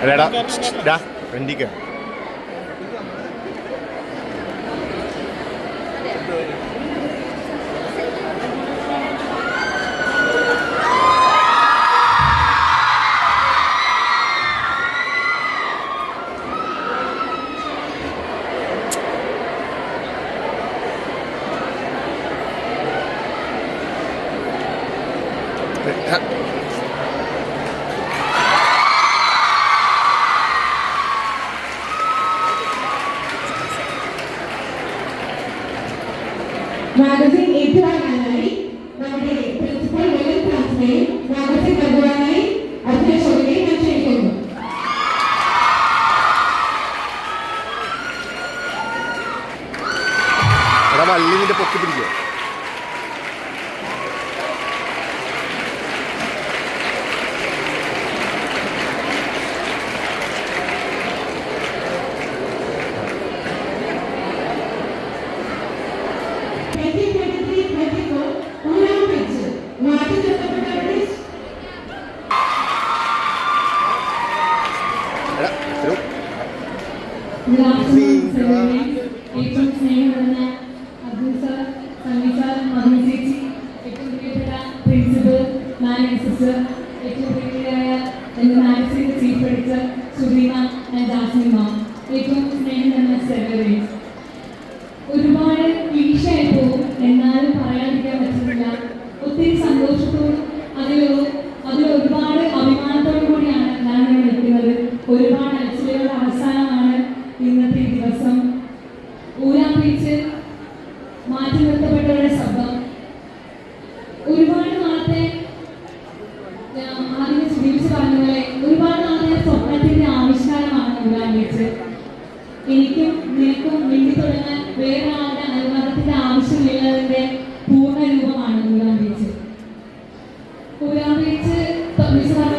അല്ലേടാ ഡാ ഫ്രണ്ടിക്ക്. മാഗസിൻ ഏറ്റുവാങ്ങാനായി പ്രിൻസിപ്പൽ മാഗസിൻ പൊക്കി പിടിക്കോ ഒരു Good afternoon, celebrities. ഏറ്റവും സ്നേഹം നിറഞ്ഞ sir sir principal manager sister ഏറ്റവും പ്രിയപ്പെട്ടയായ എന്റെ മാനസിക chief editor Sudheema and secretaries ഒരുപാട് ക്ലീഷായി പോകും എന്നാലും പറയാതിരിക്കാൻ പറ്റുന്നില്ല. ഒത്തിരി സന്തോഷത്തോടും ഒരുപാട് നാളത്തെ ആദ്യം ചികിത്സ പറഞ്ഞപോലെ ഒരുപാട് നാളത്തെ സ്വപ്നത്തിന്റെ ആവിഷ്കാരമാണ് നൂറാൻ വെച്ച് എനിക്കും നിനക്കും വേണ്ടി തുടങ്ങാൻ വേറെ ആളുടെ അനുവാദത്തിന്റെ ആവശ്യമില്ലാതിന്റെ പൂർണ രൂപമാണ് നൂറാൻ വെച്ച് പറഞ്ഞ